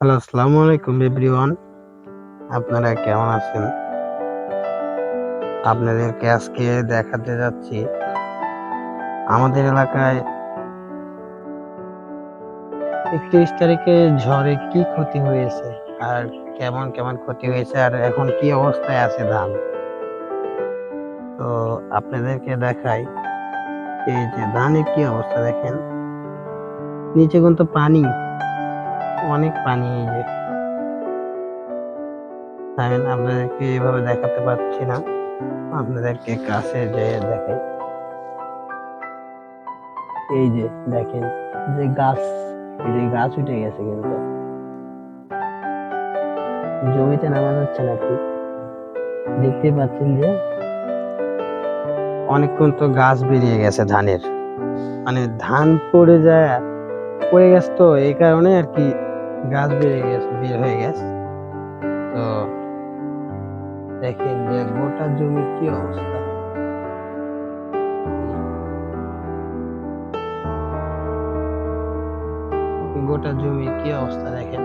Hello, আসসালামু আলাইকুম everyone. আপনারা কেমন আছেন? আপনাদেরকে আজকে দেখাতে যাচ্ছি আমাদের এলাকায় একত্রিশ তারিখে ঝড়ে কি ক্ষতি হয়েছে আর কেমন কেমন ক্ষতি হয়েছে আর এখন কি অবস্থায় আছে ধান? তো আপনাদেরকে দেখাই, এই যে ধানের কি অবস্থা দেখেন। নিচে কিন্তু পানি অনেক পানি এই যে আপনাদেরকে এভাবে দেখাতে পারছি না। আপনাদেরকে কাছে যে দেখাই। এই যে দেখেন, যে গাছ, এই যে গাছ উঠে গেছে কিন্তু। জমিতে নামা যাচ্ছে না ঠিক দেখতে পাচ্ছেন যে অনেকক্ষণ তো গাছ বেরিয়ে গেছে ধানের। মানে ধান পড়ে যায়, পড়ে গেছে তো, এই কারণে আর কি গাছ বেড়ে গেছে, বের হয়ে গেছে। তো দেখেন যে গোটা জমির কি অবস্থা। গোটা জমির কি অবস্থা দেখেন।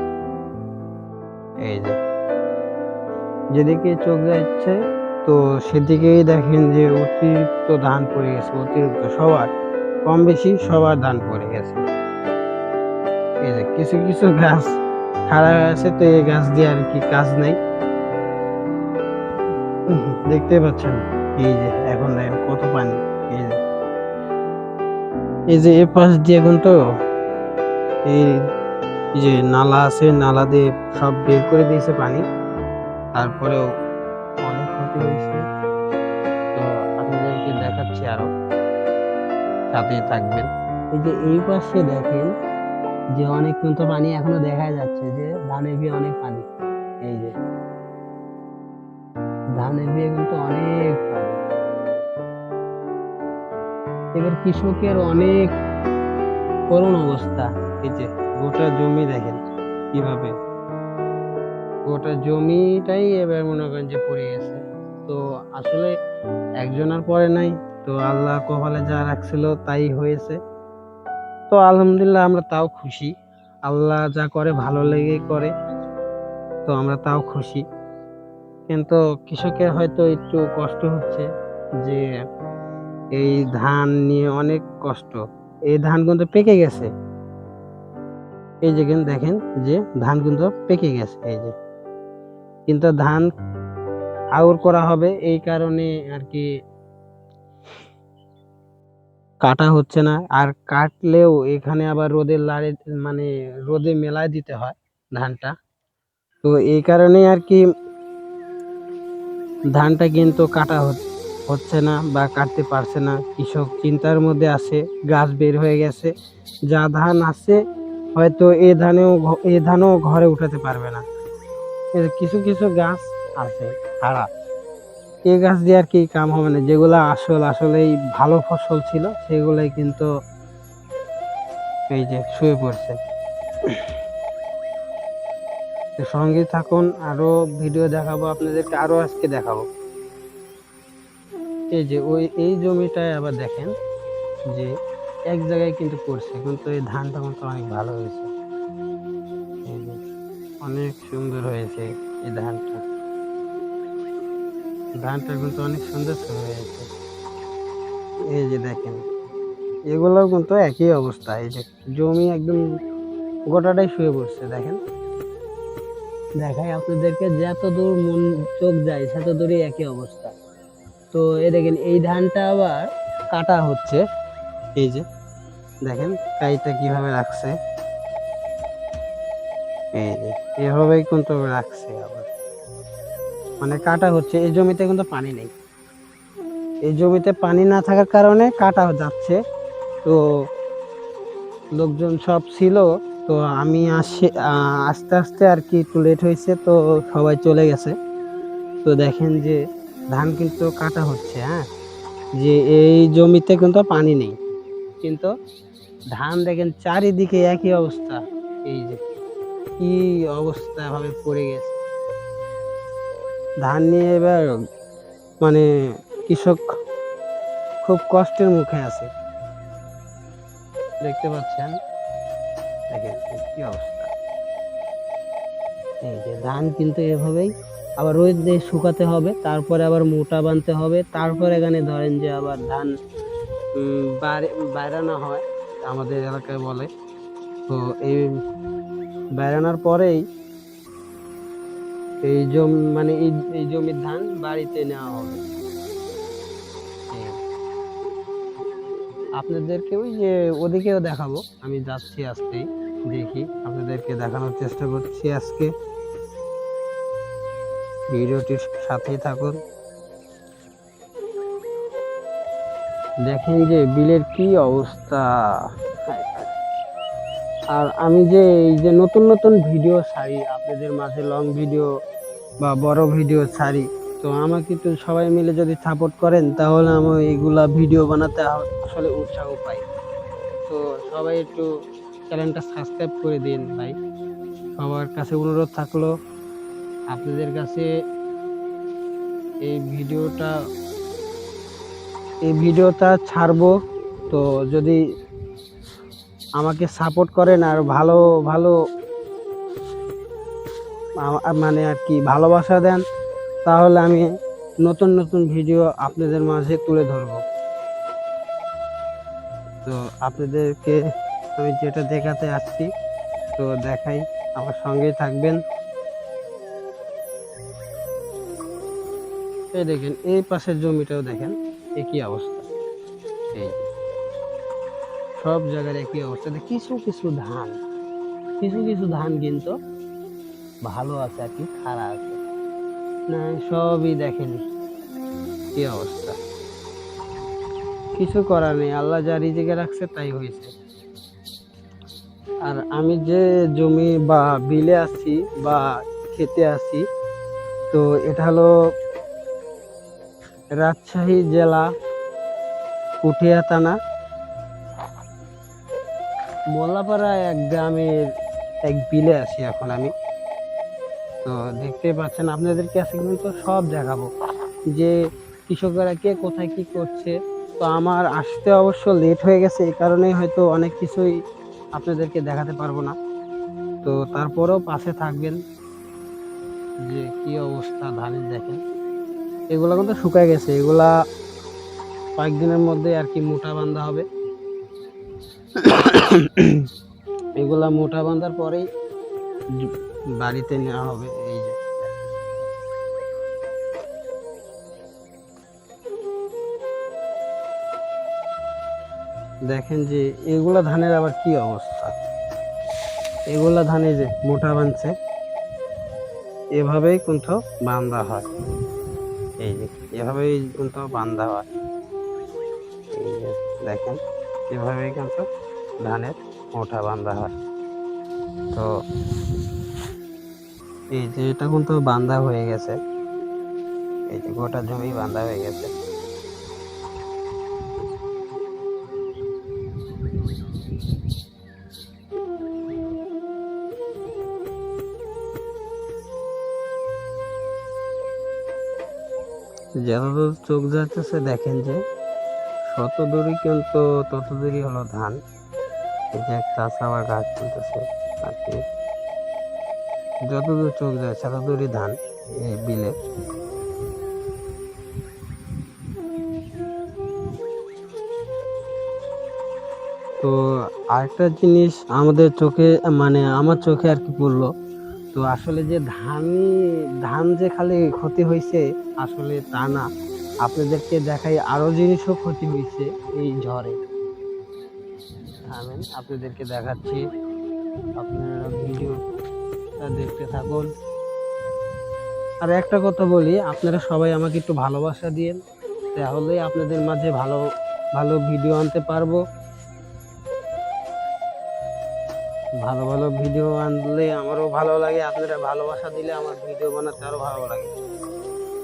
এই যে। যেদিকে চোখ যাচ্ছে, তো সেদিকেই দেখেন যে অতিরিক্ত ধান পড়ে গেছে, অতিরিক্ত সবার। কম বেশি সবার ধান পড়ে গেছে। এই যে কিছু কিছু গাছ হয়ে আছে, তো এই গাছ দিয়ে আর কি কাজ নেই। দেখতে পাচ্ছেন? এই যে এখন দেখেন কত পানি। এই যে এই যে এ পাশ দিয়ে এখন তো এই যে নালা আছে, নালা দিয়ে সব বের করে দিয়েছে পানি। তারপরেও অনেক ক্ষতি হয়েছে। তো আপনাদেরকে দেখাচ্ছি আরও। সাথেই থাকবেন। এই যে এই পাশে দেখেন যে অনেক কিন্তু পানি এখনও দেখা যাচ্ছে যে ধানের বিয়ে অনেক পানি। এই যে। ধানের বিয়ে কিন্তু অনেক এবার কৃষকের অনেক করুণ অবস্থা। এই যে, গোটা জমি দেখেন কীভাবে। গোটা জমিটাই এবার মনে করেন যে পড়ে গেছে। তো আসলে একজনের পরে নাই, তো আল্লাহ কপালে যা রাখছিল তাই হয়েছে। তো আলহামদুলিল্লাহ আমরা তাও খুশি। আল্লাহ যা করে ভালো লেগে করে, তো আমরা তাও খুশি। কিন্তু কৃষকের হয়তো একটু কষ্ট হচ্ছে যে এই ধান নিয়ে অনেক কষ্ট। এই ধান কিন্তু পেকে গেছে। এই যে কিন্তু দেখেন যে ধান কিন্তু পেকে গেছে, এই যে। কিন্তু ধান আউর করা হবে এই কারণে আর কি কাটা হচ্ছে না। আর কাটলেও এখানে আবার রোদে লাড়ে মানে রোদে মেলায় দিতে হয় ধানটা। তো এই কারণে আর কি ধানটা কিন্তু কাটা হচ- হচ্ছে না বা কাটতে পারছে না। কৃষক চিন্তার মধ্যে আছে, গাছ বের হয়ে গেছে। যা ধান আছে, হয়তো এ ধানেও এ ধানও ঘরে উঠাতে পারবে না। কিছু কিছু গাছ আছে খাড়া এই গাছ দিয়ে আর কি কাম হবে না। যেগুলো আসল, আসলেই ভালো ফসল ছিল, সেগুলাই কিন্তু এই যে শুয়ে পড়ছে। সঙ্গে থাকুন, আরও ভিডিও দেখাবো, আপনাদেরকে আরও আজকে দেখাবো। এই যে ওই, এই জমিটায় আবার দেখেন যে এক জায়গায় কিন্তু পড়ছে, কিন্তু এই ধানটা কিন্তু অনেক ভালো হয়েছে। অনেক সুন্দর হয়েছে এই ধানটা। ধানটা কিন্তু অনেক সুন্দর হয়েছে এই যে দেখেন, এগুলোও কিন্তু একই অবস্থা। এই যে জমি একদম গোটাটাই শুয়ে পড়ছে, দেখেন। দেখাই আপনাদেরকে, যত দূর মন চোখ যায়, তত দূরই একই অবস্থা। তো এই দেখেন, এই ধানটা আবার কাটা হচ্ছে। এই যে, দেখেন, কাইটা কীভাবে রাখছে। এই যে, এভাবেই কিন্তু রাখছে আবার। মানে কাটা হচ্ছে, এই জমিতে কিন্তু পানি নেই। এই জমিতে পানি না থাকার কারণে কাটা যাচ্ছে। তো লোকজন সব ছিল, তো আমি আসে আস্তে আস্তে আর কি একটু লেট হয়েছে, তো সবাই চলে গেছে। তো দেখেন যে ধান কিন্তু কাটা হচ্ছে হ্যাঁ? যে এই জমিতে কিন্তু পানি নেই। কিন্তু ধান দেখেন চারিদিকে একই অবস্থা। এই যে কি অবস্থা ভাবে পড়ে গেছে। ধান নিয়ে এবার মানে কৃষক খুব কষ্টের মুখে আছে। দেখতে পাচ্ছেন? দেখেন কি অবস্থা। এই যে ধান কিন্তু এভাবেই আবার রোদ দিয়ে শুকাতে হবে, তারপরে আবার মোটা বানতে হবে, তারপরে এখানে ধরেন যে আবার ধান বাইরানো হয়, আমাদের এলাকায় বলে। তো এই বাইরানোর পরেই এই জমি মানে এই জমির ধান বাড়িতে নেওয়া হবে। আপনাদেরকে ওই যে ওদিকেও দেখাবো, আমি যাচ্ছি আজকেই, দেখি আপনাদেরকে দেখানোর চেষ্টা করছি আজকে। ভিডিওটির সাথেই থাকুন। দেখেন যে বিলের কি অবস্থা। আর আমি যে এই যে নতুন নতুন ভিডিও ছাড়ি, আপনাদের মাঝে লং ভিডিও বা বড় ভিডিও ছাড়ি, তো আমাকে তো সবাই মিলে যদি সাপোর্ট করেন, তাহলে আমি এইগুলা ভিডিও বানাতে আসলে উৎসাহ পাই। তো সবাই একটু চ্যানেলটা সাবস্ক্রাইব করে দিন ভাই। সবার কাছে অনুরোধ থাকল, আপনাদের কাছে এই ভিডিওটা এই ভিডিওটা ছাড়বো। তো যদি আমাকে সাপোর্ট করেন আর ভালো ভালো মানে আর কি ভালোবাসা দেন, তাহলে আমি নতুন নতুন ভিডিও আপনাদের মাঝে তুলে ধরব। তো আপনাদেরকে আমি যেটা দেখাতে আসছি, তো দেখাই, আমার সঙ্গেই থাকবেন। এই দেখেন, এই পাশের জমিটাও দেখেন একই অবস্থা। এই। সব জায়গার একই অবস্থা। কিছু কিছু ধান, কিছু কিছু ধান কিন্তু ভালো আছে আর কি খারাপ আছে। না, সবই দেখেনি কি অবস্থা। কিছু করার নেই, আল্লাহ যা রিজিকে রাখছে তাই হয়েছে। আর আমি যে জমি বা বিলে আছি বা খেতে আছি, তো এটা হলো রাজশাহী জেলা পুঠিয়া থানা। মোল্লাপাড়া এক গ্রামের এক বিলে আছি এখন আমি। তো দেখতে পাচ্ছেন, আপনাদেরকে আজকে কিন্তু সব দেখাবো যে কৃষকেরা কে কোথায় কি করছে। তো আমার আসতে অবশ্য লেট হয়ে গেছে এই কারণেই হয়তো অনেক কিছুই আপনাদেরকে দেখাতে পারব না। তো তারপরেও পাশে থাকবেন যে কি অবস্থা, ধানের দেখেন। এগুলো কিন্তু শুকায় গেছে, এগুলা কয়েকদিনের মধ্যে আর কি মোটা বান্ধা হবে। এগুলা মোটা বাঁধার পরেই বাড়িতে নেওয়া হবে, এই যে। দেখেন যে, এগুলা ধানের আবার কি অবস্থা? এগুলা ধানে যে মোটা বাঁধছে এভাবেই কিন্তু বান্ধা হয়। এই যে, এভাবেই কিন্তু বান্ধা হয়। এই যে, দেখেন, এভাবেই কিন্তু ধানের মোটা বান্ধা হয়। তো এই যে এটা কিন্তু বান্ধা হয়ে গেছে। এই যে গোটা জমি বান্ধা হয়ে গেছে। যতদূর চোখ যাচ্ছে দেখেন যে শত দূরই কিন্তু তত দূরই হলো ধান। যে একটা আবার গাছ তুলতেছে যতদূর চোখ যায়, ততদূরই ধান, এই বিলে তো আরেকটা জিনিস আমাদের চোখে মানে আমার চোখে আর কি পড়ল। তো আসলে যে ধান ধান যে খালি ক্ষতি হয়েছে আসলে তা না। আপনাদেরকে দেখাই আরও জিনিসও ক্ষতি হয়েছে এই ঝড়ে। থামেন, আপনাদেরকে দেখাচ্ছি। আপনারা ভিডিওটা দেখতে থাকুন। আর একটা কথা বলি, আপনারা সবাই আমাকে একটু ভালোবাসা দিয়েন, তাহলে আপনাদের মাঝে ভালো ভালো ভিডিও আনতে পারব। ভালো ভালো ভিডিও আনলে আমারও ভালো লাগে, আপনারা ভালোবাসা দিলে আমার ভিডিও বানাতে আরও ভালো লাগে।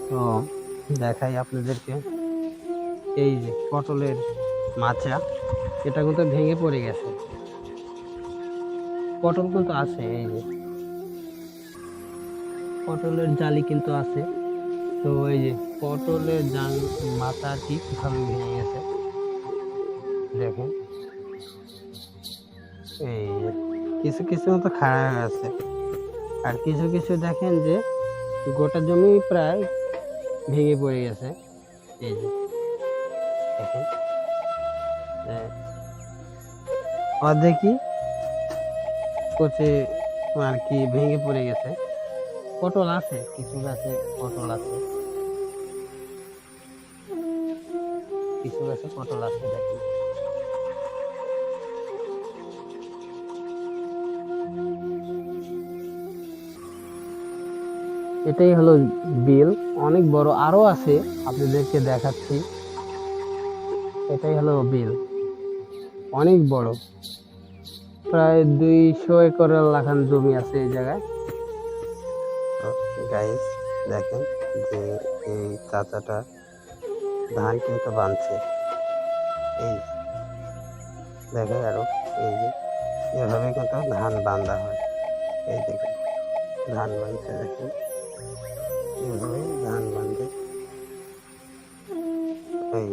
তো দেখাই আপনাদেরকে। এই যে পটলের মাচা। এটা কিন্তু ভেঙে পড়ে গেছে। পটল কিন্তু আছে, এই যে। পটলের জালি কিন্তু আছে। তো এই যে, পটলের জাল মাথা কি কীভাবে ভেঙে গেছে। দেখেন। এই কিছু কিছু মতো খারাপ হয়ে আছে। আর কিছু কিছু দেখেন যে, গোটা জমি প্রায় ভেঙে পড়ে গেছে। এই যে, দেখেন। অর্ধেকই কচে আর কি ভেঙে পড়ে গেছে। পটল আছে, কিছু গাছে পটল আছে। কিছু গাছে পটল আছে দেখেন এটাই হলো বিল। অনেক বড় আরও আছে, আপনাদেরকে দেখাচ্ছি। এটাই হলো বিল। অনেক বড়। প্রায় দুইশো একরের লাখান জমি আছে এই জায়গায়। গাইস দেখেন যে এই চাচাটা ধান কিন্তু বাঁধছে। এই দেখেন আরও, এই যে, এভাবে কিন্তু ধান বান্ধা হয়। এই দেখেন, ধান বাঁধছে দেখেন। এইভাবে ধান বাঁধে। এই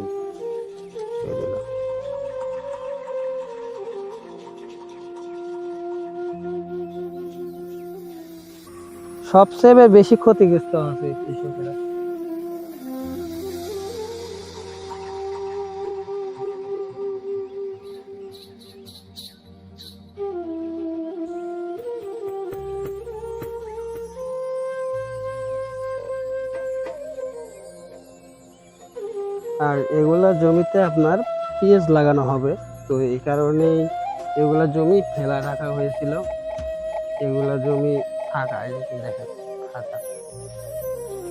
সবচেয়ে বেশি ক্ষতিগ্রস্ত হচ্ছে কৃষকেরা আর এগুলা জমিতে আপনার পিএস লাগানো হবে। তো এই কারণেই এগুলা জমি ফেলা রাখা হয়েছিল। এগুলা জমি ফাঁকা, এই দেখেন ফাঁকা।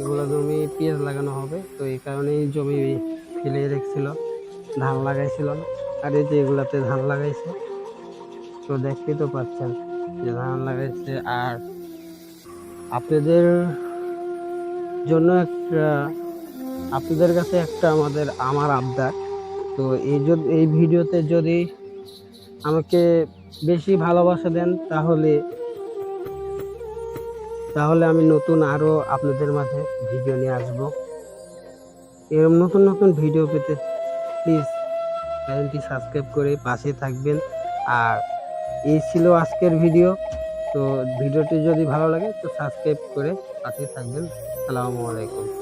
এগুলো জমি পেঁয়াজ লাগানো হবে, তো এই কারণেই জমি ফেলে রেখেছিল, ধান লাগাইছিল। না আর এই যে এগুলাতে ধান লাগাইছে, তো দেখতেই তো পাচ্ছেন যে ধান লাগাইছে। আর আপনাদের জন্য একটা, আপনাদের কাছে একটা আমাদের, আমার আবদার। তো এই যদি এই ভিডিওতে যদি আমাকে বেশি ভালোবাসা দেন, তাহলে তাহলে আমি নতুন আরও আপনাদের মাঝে ভিডিও নিয়ে আসব। এরকম নতুন নতুন ভিডিও পেতে প্লিজ চ্যানেলটি সাবস্ক্রাইব করে পাশে থাকবেন। আর এই ছিল আজকের ভিডিও তো ভিডিওটি যদি ভালো লাগে, তো সাবস্ক্রাইব করে পাশে থাকবেন। আসসালামু আলাইকুম।